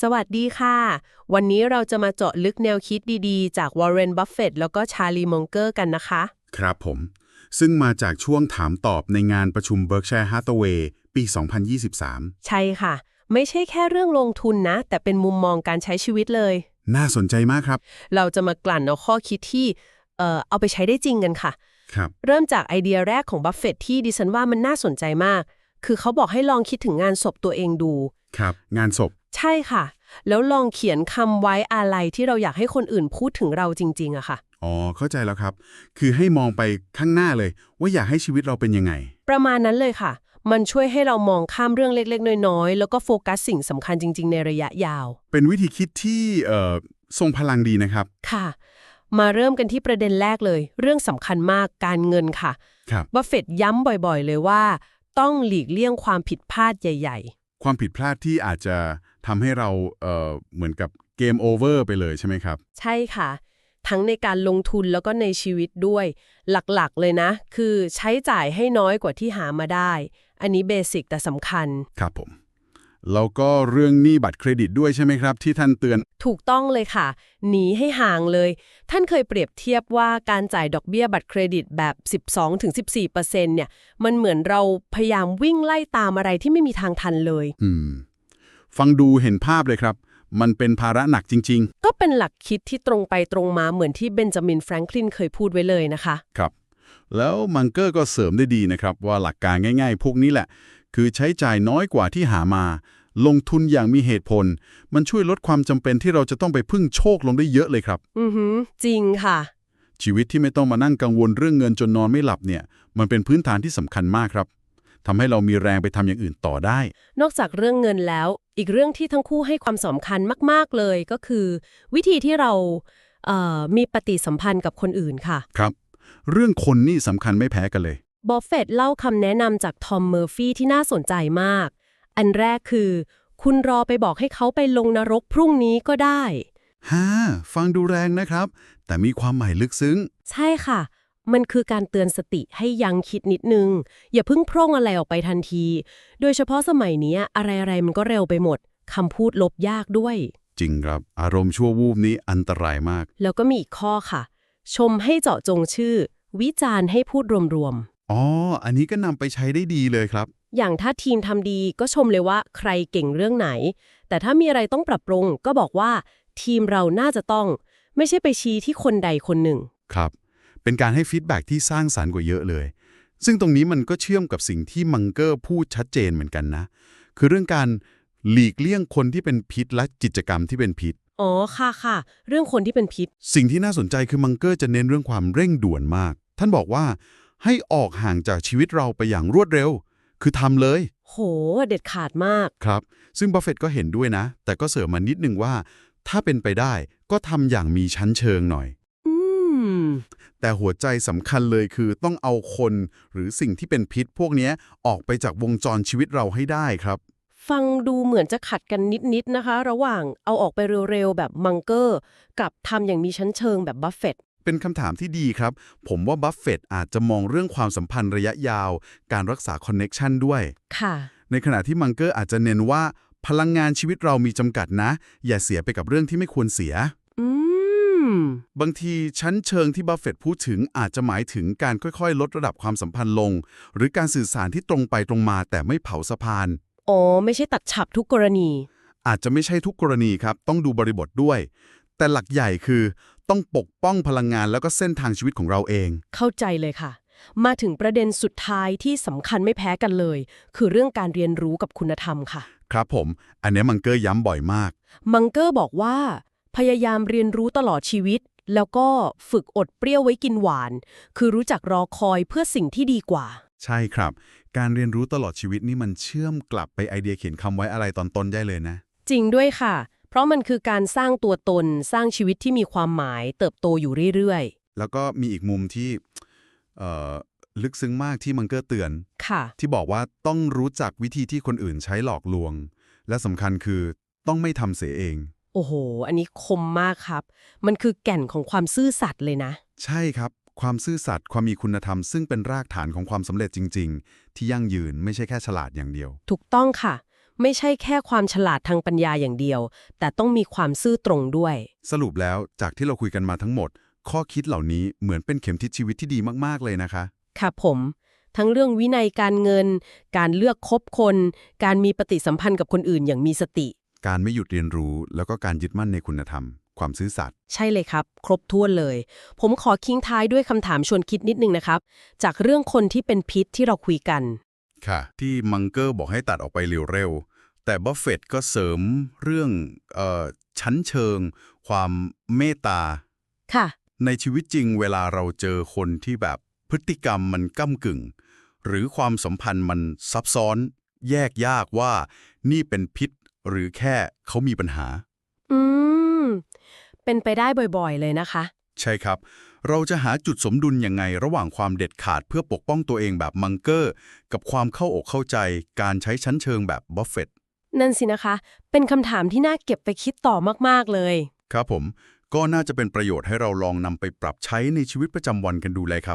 สวัสดีค่ะ วันนี้เราจะมาเจาะลึกแนวคิดดีๆ จากวอร์เรน บัฟเฟตแล้วก็ชาลีมองเกอร์กันนะคะ ครับผม ซึ่งมาจากช่วงถามตอบในงานประชุม Berkshire Hathaway ปี 2023 ใช่ค่ะ ไม่ใช่แค่เรื่องลงทุนนะ แต่เป็นมุมมองการใช้ชีวิตเลย น่าสนใจมากครับ เราจะมากลั่นเอาข้อคิดที่เอ่อเอาไปใช้ได้จริงกันค่ะ ครับ เริ่มจากไอเดียแรกของบัฟเฟตที่ดิฉันว่ามันน่าสนใจมาก คือเขาบอกให้ลองคิดถึงงานศพตัวเองดูครับ งานศพ ใช่ค่ะ แล้วลองเขียนคำไว้อะไรที่เราอยากให้คนอื่นพูดถึงเราจริงๆอะค่ะ อ๋อ เข้าใจแล้วครับ คือให้มองไปข้างหน้าเลย ว่าอยากให้ชีวิตเราเป็นยังไง ประมาณนั้นเลยค่ะ มันช่วยให้เรามองข้ามเรื่องเล็กๆ น้อยๆ แล้วก็โฟกัสสิ่งสำคัญจริง ๆ ในระยะยาว เป็นวิธีคิดที่เอ่อทรงพลังดีนะครับ ค่ะ มาเริ่มกันที่ประเด็นแรกเลย เรื่องสำคัญมากการเงินค่ะครับ บัฟเฟตต์ย้ำบ่อยๆ เลยว่า ต้องหลีกเลี่ยงความผิดพลาดใหญ่ๆ ความผิดพลาดที่อาจจะทำให้เราเอ่อเหมือนกับเกมโอเวอร์ไปเลยใช่ไหมครับ ใช่ค่ะ ทั้งในการลงทุนแล้วก็ในชีวิตด้วย หลักๆเลยนะ คือใช้จ่ายให้น้อยกว่าที่หามาได้ อันนี้เบสิกแต่สำคัญ ครับผม แล้วก็เรื่องหนี้บัตรเครดิตด้วยใช่ไหมครับ ที่ท่านเตือน ถูกต้องเลยค่ะ หนีให้ห่างเลย ท่านเคยเปรียบเทียบว่าการจ่ายดอกเบี้ยบัตรเครดิตแบบ 12-14%เนี่ย มันเหมือนเราพยายามวิ่งไล่ตามอะไรที่ไม่มีทางทันเลย อืม ฟังดูเห็นภาพเลยครับ มันเป็นภาระหนักจริง ก็เป็นหลักคิดที่ตรงไปตรงมาเหมือนที่เบนจามินแฟรงคลินเคยพูดไว้เลยนะคะ ๆ ครับ แล้วมังเกอร์ก็เสริมได้ดีนะครับ ว่าหลักการง่ายๆ พวกนี้แหละ คือใช้จ่ายน้อยกว่าที่หามา ลงทุนอย่างมีเหตุผล มันช่วยลดความจำเป็นที่เราจะต้องไปพึ่งโชคลงได้เยอะเลยครับ อือหือจริงค่ะ ชีวิตที่ไม่ต้องมานั่งกังวลเรื่องเงินจนนอนไม่หลับเนี่ย มันเป็นพื้นฐานที่สำคัญมากครับทำให้เรามีแรงไปทำอย่างอื่นต่อได้ นอกจากเรื่องเงินแล้ว อีกเรื่องที่ทั้งคู่ให้ความสำคัญมาก ๆ เลยก็คือ วิธีที่เราเอ่อมีปฏิสัมพันธ์กับคนอื่นค่ะ ครับ เรื่องคนนี่สำคัญไม่แพ้กันเลย บอฟเฟตต์เล่าคำแนะนำจากทอมเมอร์ฟี่ที่น่าสนใจมาก อันแรกคือ คุณรอไปบอกให้เขาไปลงนรกพรุ่งนี้ก็ได้ฮ่าฟังดูแรงนะครับ แต่มีความหมายลึกซึ้ง ใช่ค่ะ มันคือการเตือนสติให้ยังคิดนิดนึง อย่าเพิ่งพร่งอะไรออกไปทันที โดยเฉพาะสมัยนี้อะไรๆมันก็เร็วไปหมดคำพูดลบยากด้วย จริงครับ อารมณ์ชั่ววูบนี้อันตรายมาก แล้วก็มีอีกข้อค่ะ ชมให้เจาะจงชื่อ วิจารณ์ให้พูดรวม อ๋อ อันนี้ก็นำไปใช้ได้ดีเลยครับๆอย่างถ้าทีมทำดีก็ชมเลยว่าใครเก่งเรื่องไหน แต่ถ้ามีอะไรต้องปรับปรุงก็บอกว่า ทีมเราน่าจะต้อง ไม่ใช่ไปชี้ที่คนใดคนหนึ่ง ครับ เป็นการให้ฟีดแบ็กที่สร้างสารรค์กว่าเยอะเลย ซึ่งตรงนี้มันก็เชื่อมกับสิ่งที่มังเกอร์พูดชัดเจนเหมือนกันนะ คือเรื่องการหลีกเลี่ยงคนที่เป็นพิษและกิจกรรมที่เป็นพิษ อ๋อ ค่ะค่ะ เรื่องคนที่เป็นพิษ สิ่งที่น่าสนใจคือมังเกอร์จะเน้นเรื่องความเร่งด่วนมาก ท่านบอกว่า ให้ออกห่างจากชีวิตเราไปอย่างรวดเร็ว คือทำเลย โห เด็ดขาดมาก ครับ ซึ่งบัฟเฟตต์ก็เห็นด้วยนะ แต่ก็เสริมมานิดนึงว่า ถ้าเป็นไปได้ก็ทำอย่างมีชั้นเชิงหน่อย อืม แต่หัวใจสำคัญเลยคือต้องเอาคนหรือสิ่งที่เป็นพิษพวกเนี้ยออกไปจากวงจรชีวิตเราให้ได้ครับ ฟังดูเหมือนจะขัดกันนิดๆนะคะ ระหว่างเอาออกไปเร็วๆแบบมังเกอร์ กับทำอย่างมีชั้นเชิงแบบบัฟเฟตต์ เป็นคำถามที่ดีครับ ผมว่าบัฟเฟตต์อาจจะมองเรื่องความสัมพันธ์ระยะยาว การรักษาคอนเน็กชันด้วย ค่ะ ในขณะที่มังเกอร์อาจจะเน้นว่า พลังงานชีวิตเรามีจำกัดนะ อย่าเสียไปกับเรื่องที่ไม่ควรเสีย อืม บางทีชั้นเชิงที่บัฟเฟตต์พูดถึงอาจจะหมายถึงการค่อยๆ ลดระดับความสัมพันธ์ลง หรือการสื่อสารที่ตรงไปตรงมา แต่ไม่เผาสะพาน อ๋อ ไม่ใช่ตัดฉับทุกกรณี อาจจะไม่ใช่ทุกกรณีครับ ต้องดูบริบทด้วย แต่หลักใหญ่คือต้องปกป้องพลังงานแล้วก็เส้นทางชีวิตของเราเอง เข้าใจเลยค่ะ มาถึงประเด็นสุดท้ายที่สำคัญไม่แพ้กันเลย คือเรื่องการเรียนรู้กับคุณธรรมค่ะ ครับผม อันนี้มังเกอร์ย้ำบ่อยมาก มังเกอร์บอกว่า พยายามเรียนรู้ตลอดชีวิต แล้วก็ฝึกอดเปรี้ยวไว้กินหวาน คือรู้จักรอคอยเพื่อสิ่งที่ดีกว่า ใช่ครับ การเรียนรู้ตลอดชีวิตนี่มันเชื่อมกลับไปไอเดียเขียนคำไว้อะไรตอนต้นได้เลยนะ จริงด้วยค่ะเพ ราะมันคือการสร้างตัวตนสร้างชีวิตที่มีความหมายเติบโตอยู่เรื่อยแล้วก็มีอีกมุมที่เอ่อลึกซึ้งมากที่มังเกอร์เตือนๆค่ะ ที่บอกว่าต้องรู้จักวิธีที่คนอื่นใช้หลอกลวง และสำคัญคือต้องไม่ทำเสียเอง โอ้โห อันนี้คมมากครับ มันคือแก่นของความซื่อสัตย์เลยนะ ใช่ครับ ความซื่อสัตย์ความมีคุณธรรม ซึ่งเป็นรากฐานของความสำเร็จจริง ๆ ที่ยั่งยืนไม่ใช่แค่ฉลาดอย่างเดียว ถูกต้องค่ะ ไม่ใช่แค่ความฉลาดทางปัญญาอย่างเดียว แต่ต้องมีความซื่อตรงด้วย สรุปแล้วจากที่เราคุยกันมาทั้งหมด ข้อคิดเหล่านี้เหมือนเป็นเข็มทิศชีวิตที่ดีมากๆเลยนะคะ ค่ะผม ทั้งเรื่องวินัยการเงิน การเลือกคบคน การมีปฏิสัมพันธ์กับคนอื่นอย่างมีสติ การไม่หยุดเรียนรู้ แล้วก็การยึดมั่นในคุณธรรม ความซื่อสัตย์ใช่เลยครับ ครบถ้วนเลย ผมขอคิ้งท้ายด้วยคำถามชวนคิดนิดนึงนะครับ จากเรื่องคนที่เป็นพิษที่เราคุยกันค่ะ ที่มังเกอร์บอกให้ตัดออกไปเร็วๆ แต่บัฟเฟตต์ก็เสริมเรื่องเอ่อชั้นเชิง ความเมตตา ค่ะ ในชีวิตจริงเวลาเราเจอคนที่แบบพฤติกรรมมันก้ากึ่ง หรือความสัมพันธ์มันซับซ้อน แยกยากว่านี่เป็นพิษหรือแค่เขามีปัญหา อืม เป็นไปได้บ่อยๆเลยนะคะ ใช่ครับ เราจะหาจุดสมดุลยังไงระหว่างความเด็ดขาดเพื่อปกป้องตัวเองแบบมังเกอร์ กับความเข้าอกเข้าใจ การใช้ชั้นเชิงแบบบัฟเฟตต์นั่นสินะคะ เป็นคำถามที่น่าเก็บไปคิดต่อมาก ๆ เลย ครับผม ก็น่าจะเป็นประโยชน์ให้เราลองนำไปปรับใช้ในชีวิตประจำวันกันดูเลยครับ